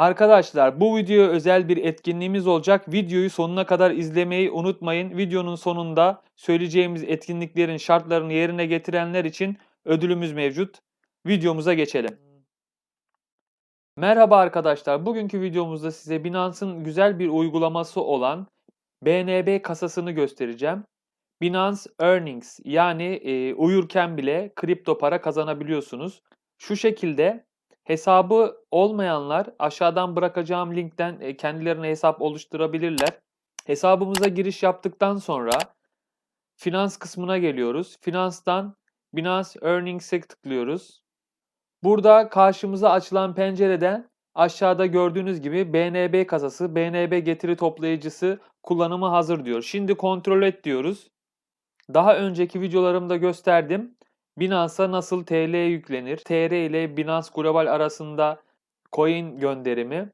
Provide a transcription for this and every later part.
Arkadaşlar bu videoya özel bir etkinliğimiz olacak. Videoyu sonuna kadar izlemeyi unutmayın. Videonun sonunda söyleyeceğimiz etkinliklerin şartlarını yerine getirenler için ödülümüz mevcut. Videomuza geçelim. Merhaba arkadaşlar. Bugünkü videomuzda size Binance'ın güzel bir uygulaması olan BNB kasasını göstereceğim. Binance Earnings yani e, uyurken bile kripto para kazanabiliyorsunuz. Şu şekilde hesabı olmayanlar aşağıdan bırakacağım linkten e, kendilerine hesap oluşturabilirler. Hesabımıza giriş yaptıktan sonra finans kısmına geliyoruz. Finanstan Binance Earnings'e tıklıyoruz. Burada karşımıza açılan pencereden aşağıda gördüğünüz gibi BNB kasası, BNB getiri toplayıcısı kullanımı hazır diyor. Şimdi kontrol et diyoruz. Daha önceki videolarımda gösterdim. Binance'a nasıl TL yüklenir? TR ile Binance Global arasında coin gönderimi.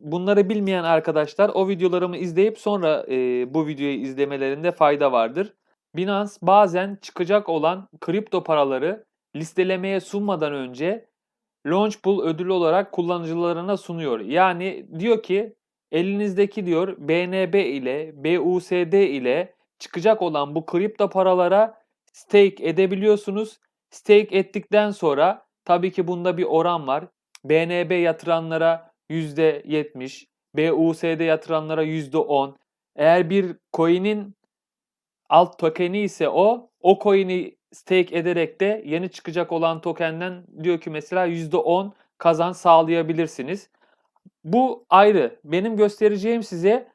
Bunları bilmeyen arkadaşlar o videolarımı izleyip sonra e, bu videoyu izlemelerinde fayda vardır. Binance bazen çıkacak olan kripto paraları listelemeye sunmadan önce Launchpool ödülü olarak kullanıcılarına sunuyor. Yani diyor ki elinizdeki diyor BNB ile BUSD ile çıkacak olan bu kripto paralara stake edebiliyorsunuz. Stake ettikten sonra tabii ki bunda bir oran var. BNB yatıranlara %70, BUSD yatıranlara %10. Eğer bir coin'in alt token'i ise o, o coin'i stake ederek de yeni çıkacak olan tokenden diyor ki mesela %10 kazan sağlayabilirsiniz. Bu ayrı. Benim göstereceğim size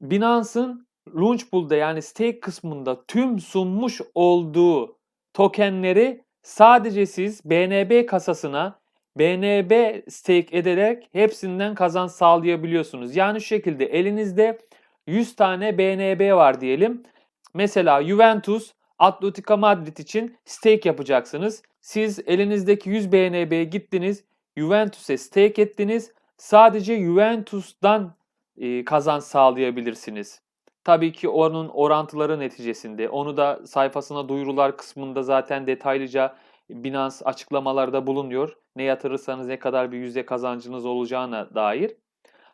Binance'ın Launchpool'da yani stake kısmında tüm sunmuş olduğu tokenleri sadece siz BNB kasasına BNB stake ederek hepsinden kazanç sağlayabiliyorsunuz. Yani şu şekilde elinizde 100 tane BNB var diyelim. Mesela Juventus Atletico Madrid için stake yapacaksınız. Siz elinizdeki 100 BNB'ye gittiniz, Juventus'e stake ettiniz. Sadece Juventus'tan e, kazanç sağlayabilirsiniz. Tabii ki onun orantıları neticesinde. Onu da sayfasına duyurular kısmında zaten detaylıca Binance açıklamalarda bulunuyor. Ne yatırırsanız ne kadar bir yüzde kazancınız olacağına dair.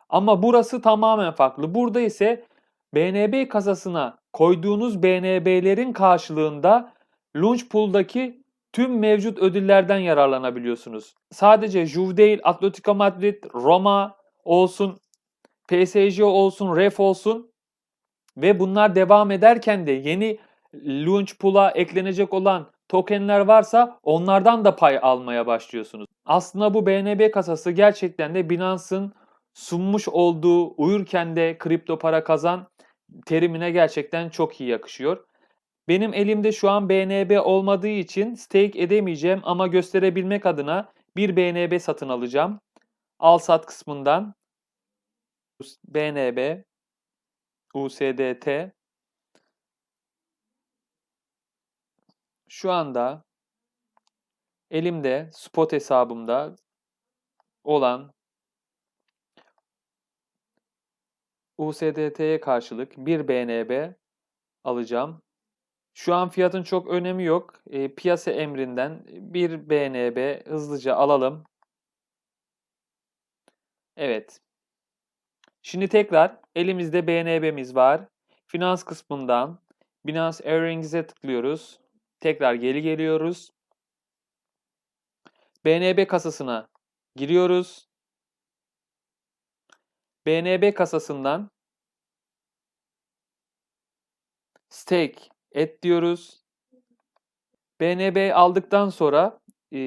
Ama burası tamamen farklı. Burada ise BNB kasasına koyduğunuz BNB'lerin karşılığında Launchpool'daki tüm mevcut ödüllerden yararlanabiliyorsunuz. Sadece Juve değil, Atletico Madrid, Roma olsun, PSG olsun, Ref olsun ve bunlar devam ederken de yeni Launchpool'a eklenecek olan tokenler varsa onlardan da pay almaya başlıyorsunuz. Aslında bu BNB kasası gerçekten de Binance'ın sunmuş olduğu uyurken de kripto para kazan terimine gerçekten çok iyi yakışıyor. Benim elimde şu an BNB olmadığı için stake edemeyeceğim ama gösterebilmek adına bir BNB satın alacağım. Al sat kısmından BNB USDT şu anda elimde spot hesabımda olan USDT'ye karşılık bir BNB alacağım. Şu an fiyatın çok önemi yok. E, piyasa emrinden bir BNB hızlıca alalım. Evet. Şimdi tekrar elimizde BNB'miz var. Finans kısmından Binance Earnings'e tıklıyoruz. Tekrar geri geliyoruz. BNB kasasına giriyoruz. BNB kasasından stake et diyoruz. BNB aldıktan sonra e,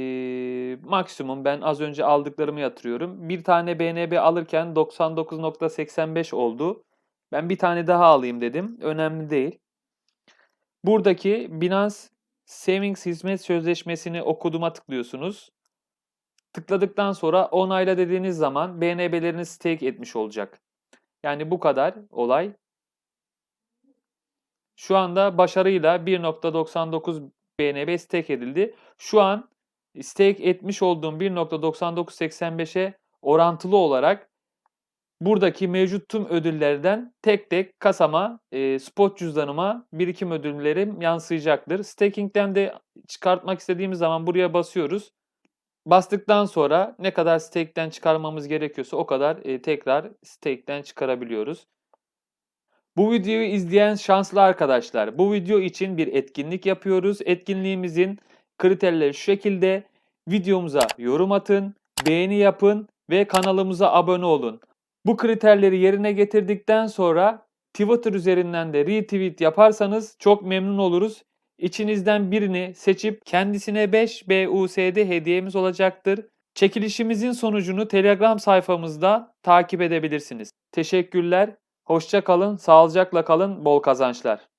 maksimum ben az önce aldıklarımı yatırıyorum. Bir tane BNB alırken 99.85 oldu. Ben bir tane daha alayım dedim. Önemli değil. Buradaki Binance Savings Hizmet Sözleşmesi'ni okuduma tıklıyorsunuz. Tıkladıktan sonra onayla dediğiniz zaman BNB'lerini stake etmiş olacak. Yani bu kadar olay. Şu anda başarıyla 1.99 BNB stake edildi. Şu an stake etmiş olduğum 1.9985'e orantılı olarak buradaki mevcut tüm ödüllerden tek tek kasama, e, spot cüzdanıma birikim ödüllerim yansıyacaktır. Staking'den de çıkartmak istediğimiz zaman buraya basıyoruz. bastıktan sonra ne kadar stake'ten çıkarmamız gerekiyorsa o kadar e, tekrar stake'ten çıkarabiliyoruz. Bu videoyu izleyen şanslı arkadaşlar, bu video için bir etkinlik yapıyoruz. Etkinliğimizin kriterleri şu şekilde. Videomuza yorum atın, beğeni yapın ve kanalımıza abone olun. Bu kriterleri yerine getirdikten sonra Twitter üzerinden de retweet yaparsanız çok memnun oluruz. İçinizden birini seçip kendisine 5 BUSD hediyemiz olacaktır. Çekilişimizin sonucunu Telegram sayfamızda takip edebilirsiniz. Teşekkürler. Hoşça kalın, sağlıcakla kalın, bol kazançlar.